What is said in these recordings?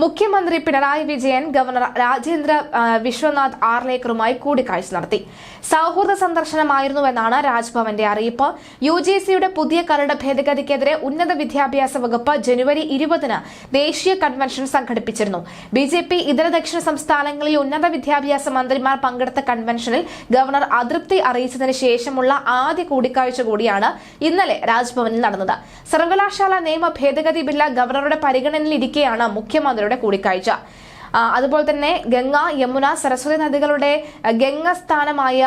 മുഖ്യമന്ത്രി പിണറായി വിജയൻ ഗവർണർ രാജേന്ദ്ര വിശ്വനാഥ് ആർലേക്കറുമായി കൂടിക്കാഴ്ച നടത്തി. സൗഹൃദ സന്ദർശനമായിരുന്നുവെന്നാണ് രാജ്ഭവന്റെ അറിയിപ്പ്. യു ജി സിയുടെ പുതിയ കരട് ഭേദഗതിക്കെതിരെ ഉന്നത വിദ്യാഭ്യാസ വകുപ്പ് ജനുവരി ഇരുപതിന് ദേശീയ കൺവെൻഷൻ സംഘടിപ്പിച്ചിരുന്നു. ബി ജെ പി ഇതര ദക്ഷിണ സംസ്ഥാനങ്ങളിൽ ഉന്നത വിദ്യാഭ്യാസ മന്ത്രിമാർ പങ്കെടുത്ത കൺവെൻഷനിൽ ഗവർണർ അതൃപ്തി അറിയിച്ചതിന് ശേഷമുള്ള ആദ്യ കൂടിക്കാഴ്ച കൂടിയാണ് ഇന്നലെ രാജ്ഭവനിൽ നടന്നത്. സർവകലാശാല നിയമ ഭേദഗതി ബില്ല് ഗവർണറുടെ പരിഗണനയിലിരിക്കെയാണ് മുഖ്യമന്ത്രിയുടെ കൂടിക്കാഴ്ച അതുപോലെ തന്നെ ഗംഗ യമുന സരസ്വതി നദികളുടെ ഗംഗസ്ഥാനമായ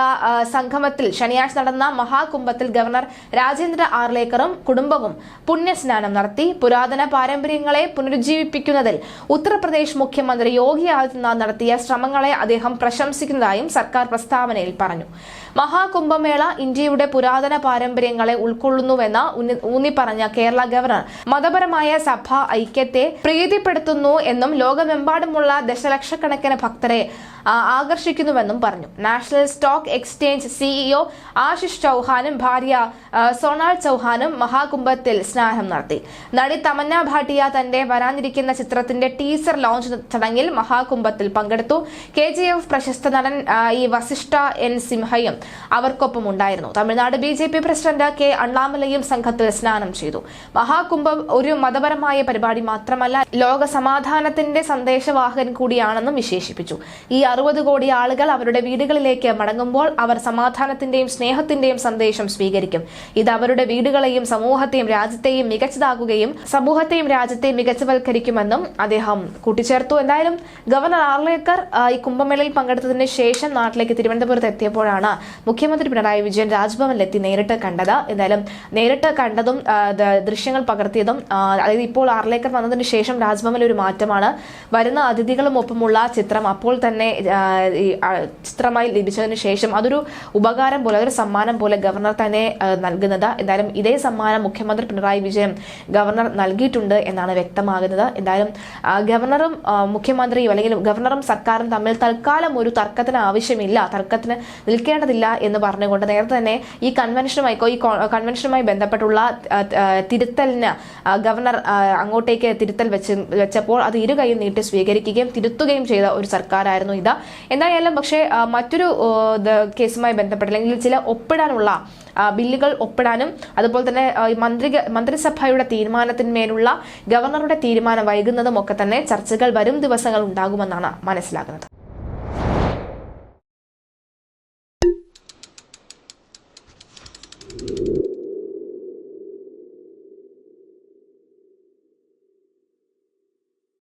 സംഗമത്തിൽ ശനിയാഴ്ച നടന്ന മഹാകുംഭത്തിൽ ഗവർണർ രാജേന്ദ്ര ആർലേക്കറും കുടുംബവും പുണ്യസ്നാനം നടത്തി പുരാതന പാരമ്പര്യങ്ങളെ പുനരുജ്ജീവിപ്പിക്കുന്നതിൽ ഉത്തർപ്രദേശ് മുഖ്യമന്ത്രി യോഗി ആദിത്യനാഥ് നടത്തിയ ശ്രമങ്ങളെ അദ്ദേഹം പ്രശംസിക്കുന്നതായും സർക്കാർ പ്രസ്താവനയിൽ പറഞ്ഞു. മഹാകുംഭമേള ഇന്ത്യയുടെ പുരാതന പാരമ്പര്യങ്ങളെ ഉൾക്കൊള്ളുന്നുവെന്ന് ഊന്നിപ്പറഞ്ഞ കേരള ഗവർണർ മതപരമായ സഭ ഐക്യത്തെ പ്രീതിപ്പെടുത്തുന്നു എന്നും ലോകമെമ്പാടുമുള്ള ദശലക്ഷക്കണക്കിന് ഭക്തരെ ആകർഷിക്കുന്നുവെന്നും പറഞ്ഞു. National stock exchange CEO Ashish ചൌഹാനും ഭാര്യ സോണാൾ ചൌഹാനും മഹാകുംഭത്തിൽ സ്നാനം നടത്തി. നടി തമന്ന ഭാട്ടിയ തന്റെ വരാനിരിക്കുന്ന ചിത്രത്തിന്റെ ടീസർ ലോഞ്ച് ചടങ്ങിൽ മഹാകുംഭത്തിൽ പങ്കെടുത്തു. കെ ജി എഫ് പ്രശസ്ത നടൻ ഈ വസിഷ്ഠ എൻ സിംഹയും അവർക്കൊപ്പം ഉണ്ടായിരുന്നു. Tamil Nadu B J P president K അണ്ണാമലയും സംഘത്തിൽ സ്നാനം ചെയ്തു. മഹാകുംഭം ഒരു മതപരമായ പരിപാടി മാത്രമല്ല ലോക സമാധാനത്തിന്റെ കൂടിയാണെന്നും വിശേഷിപ്പിച്ചു. ഈ അറുപത് കോടി ആളുകൾ അവരുടെ വീടുകളിലേക്ക് മടങ്ങുമ്പോൾ അവർ സമാധാനത്തിന്റെയും സ്നേഹത്തിന്റെയും സന്ദേശം സ്വീകരിക്കും. ഇത് അവരുടെ വീടുകളെയും സമൂഹത്തെയും രാജ്യത്തെയും മികച്ചതാക്കുകയും സമൂഹത്തെയും രാജ്യത്തെയും മികച്ചവൽക്കരിക്കുമെന്നും അദ്ദേഹം കൂട്ടിച്ചേർത്തു. എന്തായാലും ഗവർണർ ആർലേക്കർ ഈ കുംഭമേളയിൽ പങ്കെടുത്തതിന് ശേഷം നാട്ടിലേക്ക് തിരുവനന്തപുരത്ത് എത്തിയപ്പോഴാണ് മുഖ്യമന്ത്രി പിണറായി വിജയൻ രാജ്ഭവനിലെത്തി നേരിട്ട് കണ്ടത്. എന്തായാലും നേരിട്ട് കണ്ടതും ദൃശ്യങ്ങൾ പകർത്തിയതും അതായത് ഇപ്പോൾ ആർലേക്കർ വന്നതിന് ശേഷം രാജ്ഭവനിൽ ഒരു മാറ്റമാണ്. വരുന്ന അതിഥികളും ഒപ്പമുള്ള ചിത്രം അപ്പോൾ തന്നെ ചിത്രമായി ലഭിച്ചതിന് ശേഷം അതൊരു ഉപകാരം പോലെ അതൊരു സമ്മാനം പോലെ ഗവർണർ തന്നെ നൽകുന്നത്. എന്തായാലും ഇതേ സമ്മാനം മുഖ്യമന്ത്രി പിണറായി വിജയൻ ഗവർണർ നൽകിയിട്ടുണ്ട് എന്നാണ് വ്യക്തമാകുന്നത്. എന്തായാലും ഗവർണറും മുഖ്യമന്ത്രിയും അല്ലെങ്കിൽ ഗവർണറും സർക്കാരും തമ്മിൽ തൽക്കാലം ഒരു തർക്കത്തിന് ആവശ്യമില്ല. തർക്കത്തിന് നിൽക്കേണ്ടതില്ല എന്ന് പറഞ്ഞുകൊണ്ട് നേരത്തെ തന്നെ ഈ കൺവെൻഷനുമായി ഈ കൺവെൻഷനുമായി ബന്ധപ്പെട്ടുള്ള തിരുത്തലിന് ഗവർണർ അങ്ങോട്ടേക്ക് തിരുത്തൽ വെച്ച് വെച്ചപ്പോൾ അത് ഇരു കൈയും നീട്ടി സ്വീകരിക്കുകയും തിരുത്തുകയും ചെയ്ത ഒരു സർക്കാരായിരുന്നു ഇത്. എന്തായാലും പക്ഷേ മറ്റൊരു കേസുമായി ബന്ധപ്പെട്ട് അല്ലെങ്കിൽ ചില ഒപ്പിടാനുള്ള ബില്ലുകൾ ഒപ്പിടാനും അതുപോലെ തന്നെ മന്ത്രി മന്ത്രിസഭയുടെ തീരുമാനത്തിന്മേലുള്ള ഗവർണറുടെ തീരുമാനം വൈകുന്നതും ഒക്കെ തന്നെ ചർച്ചകൾ വരും ദിവസങ്ങൾ ഉണ്ടാകുമെന്നാണ് മനസ്സിലാക്കുന്നത്